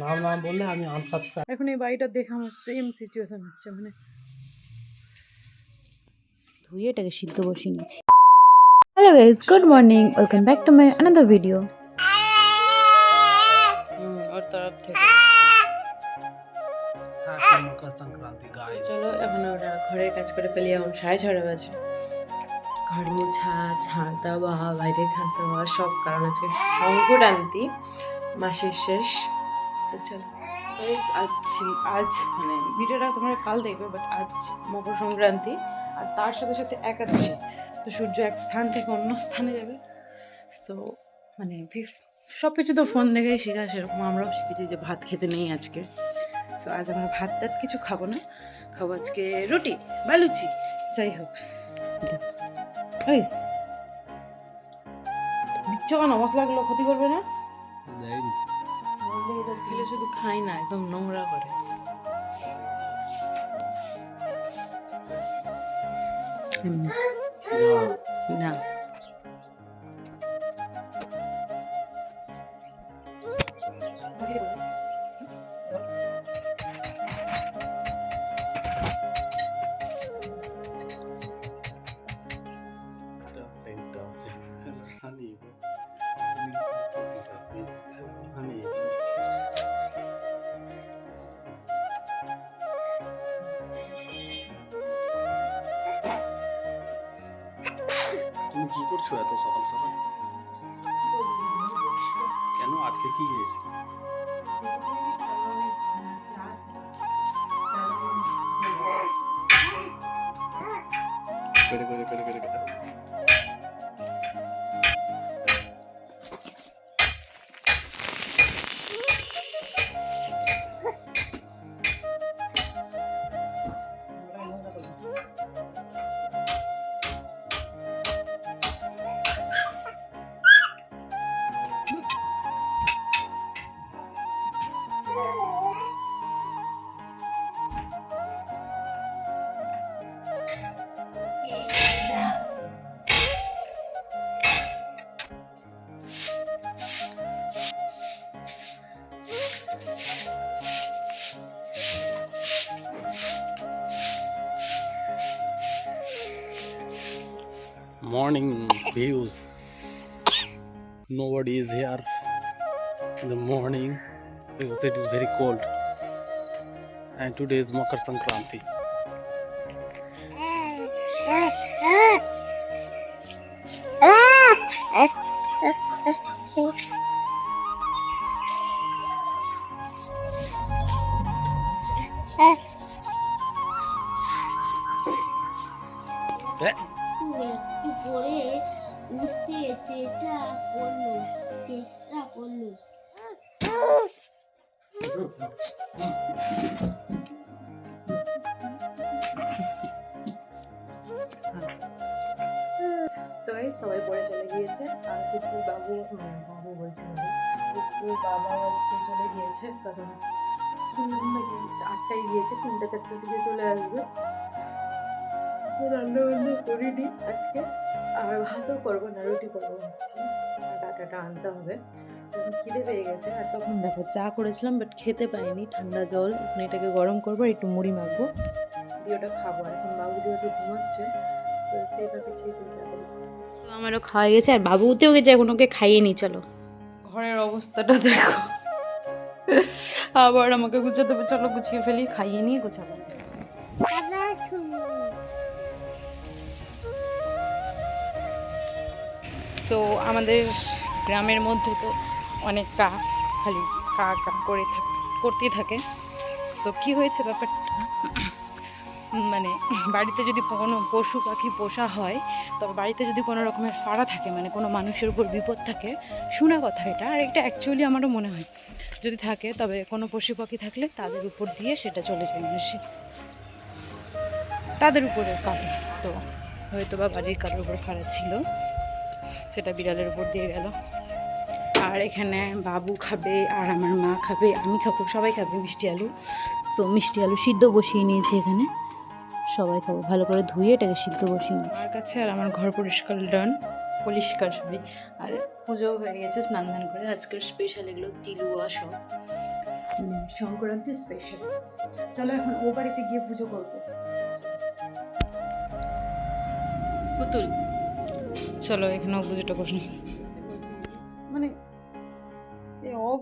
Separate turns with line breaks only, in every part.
নাম নাম বললে আমি আনসাবস্ক্রাইব
এখন এই বাড়িটা দেখে আমার সেম সিচুয়েশন হচ্ছে মানে ধুয়ে এটাকে সিদ্ধ বসিয়ে নিয়েছি
guys, good morning. Welcome back to my another video.
হুম, ওর তরফ থেকে
মকর সংক্রান্তি
চলো এখন ওরা ঘরের কাজ করে ফেলি এখন সাড়ে ছটা বাজে ঘর মোছা ঝাঁট দেওয়া বাইরে ঝাঁট দেওয়া সব কারণ আজকে সংক্রান্তি মাসের শেষ। So, চলো। আজ আজ মানে ভিডিওটা তোমরা কাল দেখবে বাট আজ মকর সংক্রান্তি। আর তার সাথে সাথে একাদশী। তো সূর্য এক স্থান থেকে অন্য স্থানে যাবে। তো মানে সব কিছু তো ফোন দেখেই শেখা সেরকম আমরাও শিখেছি যে ভাত খেতে নেই আজকে। তো আজ আমরা ভাত টাত কিছু খাব না। খাব আজকে রুটি বা লুচি। যাই হোক। এই দিচ্ছ কেন? মশলাগুলো ক্ষতি করবে না? ছেলে শুধু খাই না একদম নোংরা করে। না।
করছ এত সকাল সকাল? কেন আজকে কি হয়েছে? করে করে কেটে কেটে morning views. Nobody is here in the morning because it is very cold. And today is makar sankranti
so সবাই পড়ে চলে গিয়েছে। আর খুশবুর বাবু বাবু বলছি sorry, বাবা চলে গিয়েছে। কারণ আটটায় গিয়েছে তিনটা চারটার দিকে চলে আসবে। রান্না বান্না করিনি আজকে। আর ভাতও করব না রুটি করব আর ডাটাটা আনতে হবে। খিদে পেয়ে গেছে আর তখন দেখো চা করেছিলাম বাট খেতে পাইনি। ঠান্ডা জল এখন এটাকে গরম করব একটু মুড়ি মাখবো। দিয়ে ওটা খাব। আর এখন বাবু যেহেতু ঘুমাচ্ছে তো সেইভাবে খেয়ে আমারও খাওয়া গেছে, আর বাবুতেও গেছে, এখন ওকে খাইয়ে নি চলো। ঘরের অবস্থাটা দেখো। আবার আমাকে গুছাতে হবে, চলো গুছিয়ে ফেলি, খাইয়ে নিয়ে গুছাবো। সো আমাদের গ্রামের মধ্যে তো অনেক কা, খালি কা কা করে করতেই থাকে। সো কী হয়েছে ব্যাপারটা? মানে বাড়িতে যদি কোনো পশু পাখি পোষা হয় তবে বাড়িতে যদি কোনো রকমের ফাড়া থাকে মানে কোনো মানুষের উপর বিপদ থাকে, শোনা কথা এটা। আর এটা অ্যাকচুয়ালি আমারও মনে হয়। যদি থাকে, তবে কোনো পশু পাখি থাকলে তাদের উপর দিয়ে সেটা চলে যায় মানুষের। তাদের উপরে কাটে তো হয়তো বা বাড়ির কারোর উপর ফাড়া ছিল, সেটা বিড়ালের উপর দিয়ে গেল। আর এখানে বাবু খাবে, আর আমার মা খাবে, আমি খাব, সবাই খাবে মিষ্টি আলু। সো মিষ্টি আলু সিদ্ধ বসিয়ে নিয়েছি এখানে। সবাই খাব ভালো করে ধুয়ে এটাকে সিদ্ধ বসিয়ে নিয়েছি। আমার কাছে আর আমার ঘর পরিষ্কার ডান। পরিষ্কার সরি আর পুজো হয়ে গেছে স্নান ধান করে। আজকের স্পেশাল এগুলো তিলুয়া সব। মানে সংক্রান্তি স্পেশাল চলো এখন ও বাড়িতে গিয়ে পুজো করব। পুতুল। চলো এখানেও পুজোটা করুন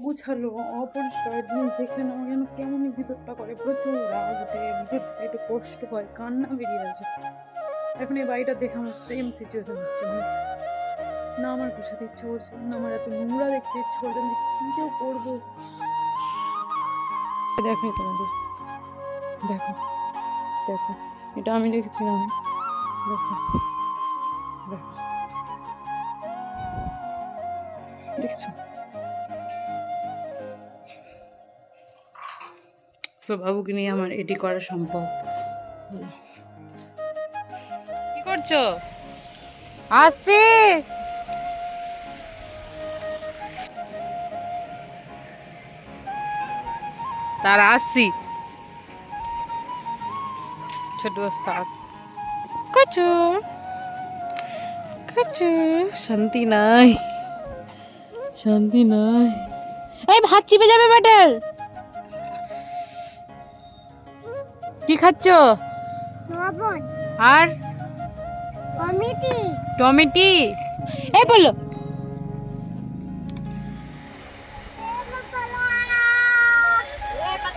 অগুছালো অপরিষ্কার জিনিস দেখলে না যেন কেমনই ভিতরটা করে। প্রচুর রাগ উঠে ভিতর থেকে একটু কষ্ট হয় কান্না বেরিয়ে আসে। এখন এই বাড়িটা দেখে আমার সেম সিচুয়েশন হচ্ছে মানে না আমার গুছাতে ইচ্ছা করছে না আমার এত নোংরা দেখতে ইচ্ছা করছে আমি কী কেউ করব? দেখো তোমাদের। দেখো দেখো, এটা আমি রেখেছিলাম। দেখো। সো বাবুকে নিয়ে আমার এটি করা সম্ভব। কি করছ? আসছি। তার আসছি। ছোট ওস্তাদ কচু। কচু শান্তি নাই। শান্তি নাই। এই ভাত চিপে যাবে ব্যাটার। কি খাচ্ছ?
লবণ।
আর?
টমেটি।
টমেটি? এই বলল এটা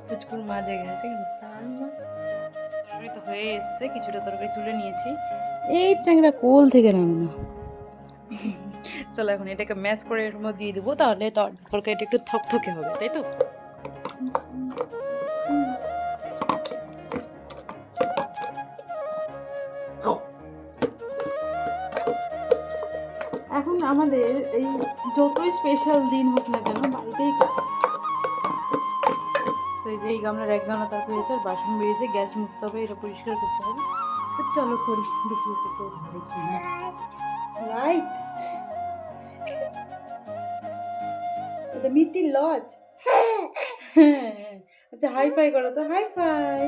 পুচকুর মাঝে গেছে কিন্তু তরকারি তো হয়ে এসছে কিছুটা তরকারি তুলে নিয়েছি। এই চ্যাংড়া কোল থেকে নামানো চলো এখন এটাকে ম্যাশ করে এর মধ্যে দিয়ে দেবো তাহলে তর- তরকারিটা একটু থকথকে হবে তাই তো? আমাদের এই যতই স্পেশাল দিন হোক না কেন বাড়িতেই তো এই যে এই গামলার এক গামলা তারপর হয়েছে আর বাসন বেরিয়েছে গ্যাস মুছতে হবে, এটা পরিষ্কার করতে হবে। তো চলো করি, দেখি রাইট এটা মিতি লজ। আচ্ছা হাই ফাই করো তো হাই ফাই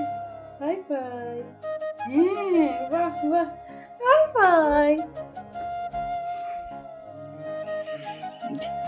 হাই ফাই হ্যাঁ বাহ বাহ। হাই ফাই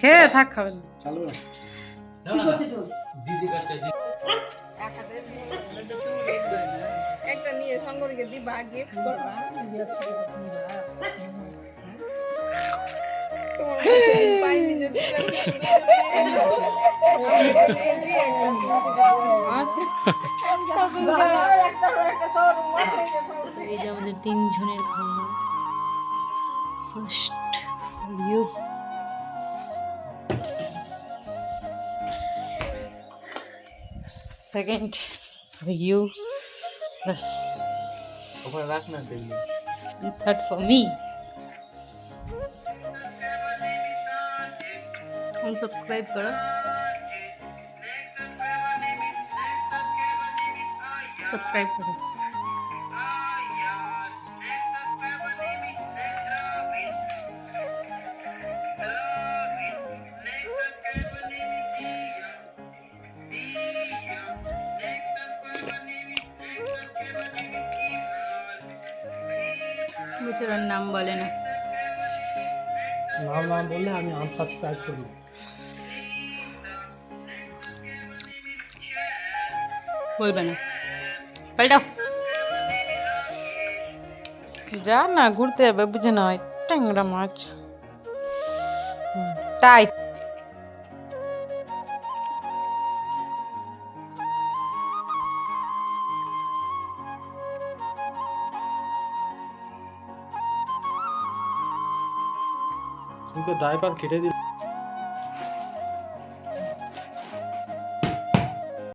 খেয়ে থাক খাবেন
চালু
একটা নিয়ে সঙ্গরীকে দিবা গিফট করবা।
এই যে আমাদের তিনজনের first you
second you. The and
third for me. unsubscribe करो सब्सक्राइब करो ছেলের নাম বলে না।
নাম নাম বললে আমি আনসাবস্ক্রাইব করি।
বলবে না। পাল্টাও। যা না ঘুরতে যাবে বুঝে নয় ট্যাংরা মাছ। তাই।
ড্রাইভার কেটে দিল।